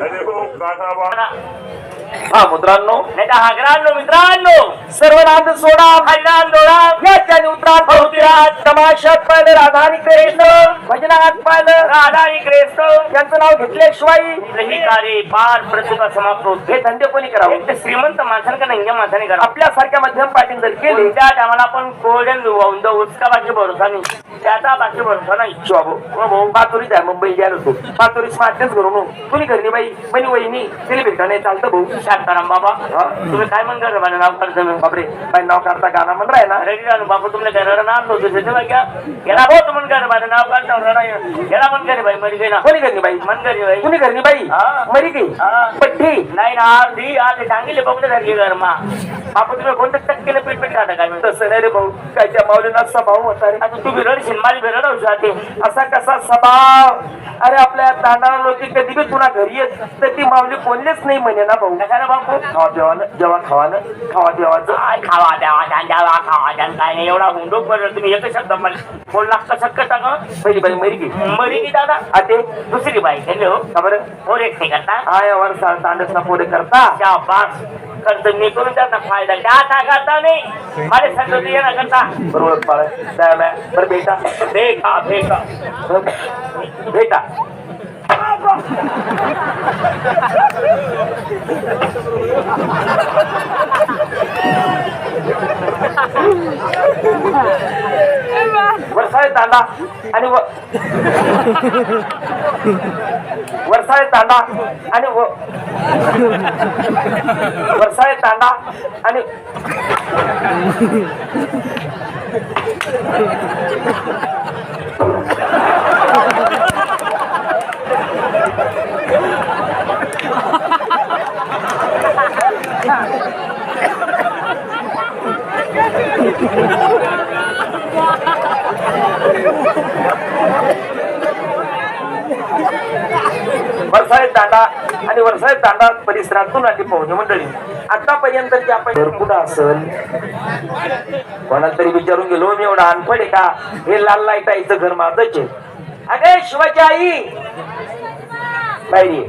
अरे हो काका बा हा मित्रांनो नाही तर हागरांनो मित्रांनो सर्व नांद सोडा हरिनाम दोडा याच्याने उतरात बहुतीरात तमाशात पाहिलं राधा आणि कृष्ण भजनात पाहिलं राधा आणि कृष्ण यांचं नाव घेतल्याशिवाय ही कार्य पार प्रतिभा समाप्त हे धंदे कोणी करावे? तर श्रीमंत माणसाने का नंग्या माणसाने करा आपल्यासारख्या मध्यम पाटील जर केले त्या टायमाला आपण कोरड्यान वाहून जाऊ उसका बाकी भरोसा नाही. त्याचा बाकी भरोसा नाही. हो भाऊ पातोरीत आहे. मुंबई गेलो होतो. पातोरी स्मार्टच करून कुणी घरनी बाई बनी वहिनी तिला भेटा नाही. चालतं भाऊ. शांताराम बाबा? तुम्ही काय म्हणता माझं नाव करतो बापरे बाई नाव काढता गाणं म्हण राय ना जाणू बापू तुमने घराला नाव नव्हतं. त्याचं बाई क्या गेला भाऊ तू मन कर माझं नाव काढ नवरा गेला मन करे बाई मरी गई ना. कोणी घरनी बाई? मन करे बाई. कुणी घरनी बाई? हा. मरी गई? हा. पट्टी? नाही ना अर्धी आज चांगली बघणे झाली घर मा. बापू तुम्ही कोणत्या टक्केला पीठ पीठ खाता काय म्हणतो तसं नाही रे भाऊ. काय त्या माऊलीना स्वभाव होता रे आता तू बिरड माझी बिरड होती असा कसा स्वभाव अरे आपल्या तांदळा लोक कधी बी तुला घरी येत तर ती माऊली कोणलेच नाही म्हणे ना भाऊ. कशाला बापू. खावा देवानं जेव्हा खावानं खावा देवाचं. काय खावा द्यावा द्या द्यावा खावा द्या काय नाही एवढा हुंडूक बरं तुम्ही एकच शब्द मला बोलला कसं कसं का पहिली बाई मरी गई मरी की दादा आते दुसरी बाई हॅलो का बरं और एक नाही करता हा या वर्षा तांडसना पोरे करता शाबास खर्च मी करून त्याचा फायदा त्या काय करता नाही माझे संतती येणार करता बरोबर पाळ द्यायला बरं बेटा भेका भेका बरं, बेटा वरसाळे तांडा आणि व- वरसाळे तांडा आणि वरसाळे तांडा आणि वरसाळे तांडा आणि वरसाळे तांडा परिसरातून आली पाहुणे मंडळी. आतापर्यंत की आपण भरपूर असल कोणाला तरी विचारून गेलो मी एवढा अनपड आहे का? हे लाल लाइट आईचं घर माझंच आहे. अगे शिवाची आई! बाई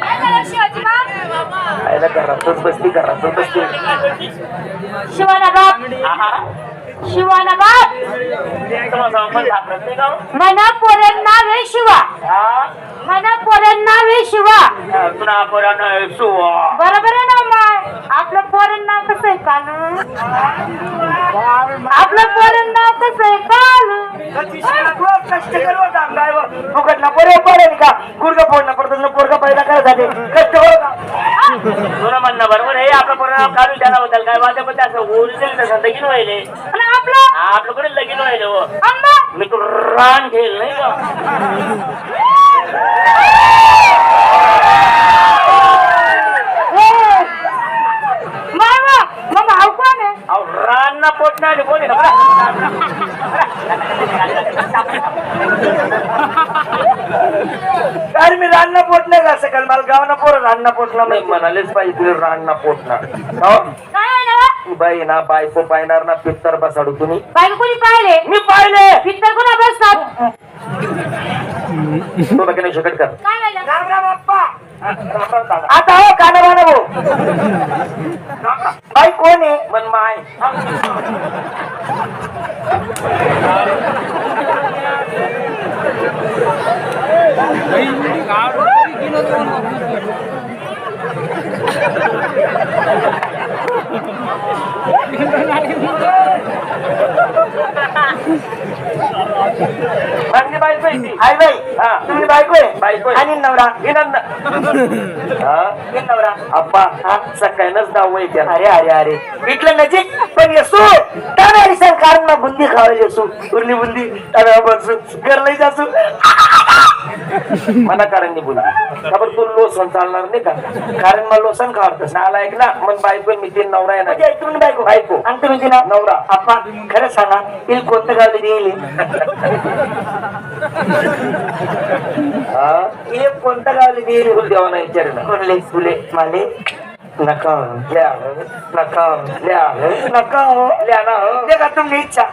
काय झालं शिवाजी बाप? आईला शिवाना बाप. मना आहे शिवा. मना पोरण नाव आहे शिवा. पोरानं बरोबर आहे ना आपलं पोरण नाव कसं आहे कालू आपलं पोरण नाव कसं आहे कालू पोरे पडेल का गुडगा फोडणं पडतो पोरगा पहिला काय झाले कष्ट हो का तुला म्हणणं बरोबर आहे आपलं पोरानं काढून त्याबद्दल काय वाटत पण त्याचं ओरिजिनल तसं लगीन व्हायले. आपलं आपलं कडे लगीन व्हायले हो? मी तू रान घेईल नाही का मामा मग भाऊ कोण आहे अहो रान ना पोटणार अरे मी रान्ना पोटले का सकाळ मला गावना पोर रान्ना पोटला नाही म्हणालेच पाहिजे रान्ना पोटणार हो? बाई ना बायको पायणार ना पित्तर बसाडू तुम्ही. बाई कोणी पाहिले? मी पाहिले. पित्तर कोणा बसतात? नाही शकत कर. काय आता हो काना बाना भाऊ बाई कोण आहे मन माय माझी बायको आहे ती. हाय बाई हा. तुम्ही बायको आहे? बायको आणि नवरा? हे हा? हे नवरा. अप्पा हा? सकाळीनच आहे त्याला अरे अरे अरे. इथलं नजीक पण येसू. टाळारी सर कारण ना बुंदी खावायची येसू. उरली बुंदी. टाळा बसू घर लई जासू. मला कारण नाही बुंदी खबर तू लोसन चालणार नाही का? कारण मला लोसन खावडतस नाला ऐकला मग बायको मी तीन नवरा ना. तुम्ही बायको? बायको. आणि तुम्ही तिला नवरा. अप्पा खरं सांगा तिला कोणतं गावले देईल हा? हे कोणतं गावले देईल देवा नाही विचार ना कोणले फुले माले? नका लिहा नका लिहा नका हो लिहा ना हो. का तुमची इच्छा.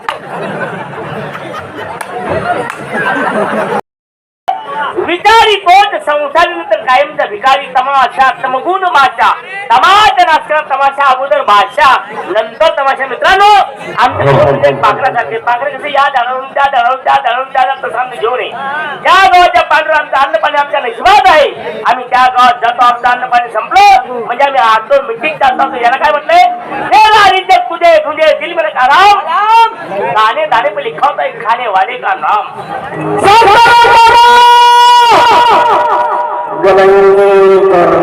विचारी पोट संसारी नंतर कायमचा भिकारी तमाशा तमगुण भाषा तमाशा नाचका तमाशा अगोदर भाषा नंतर तमाशा मित्रांनो आमच्या पाखरासारखे पाखरे कसे? या झाडावरून त्या झाडावरून त्या झाडावरून त्या तसं घेऊन ये. ज्या गावाच्या पांढरं आमचं अन्न पाणी आमच्या नशिबात आहे. आम्ही त्या गावात जातो आमचं अन्न पाणी संपलं. म्हणजे आम्ही आतो मिटिंग जातो याला काय म्हटलंय? हे तुझे तुझे दिल में आराम खाने दाने पे लिखा होता है खाने वाले का नाम? Jangan lupa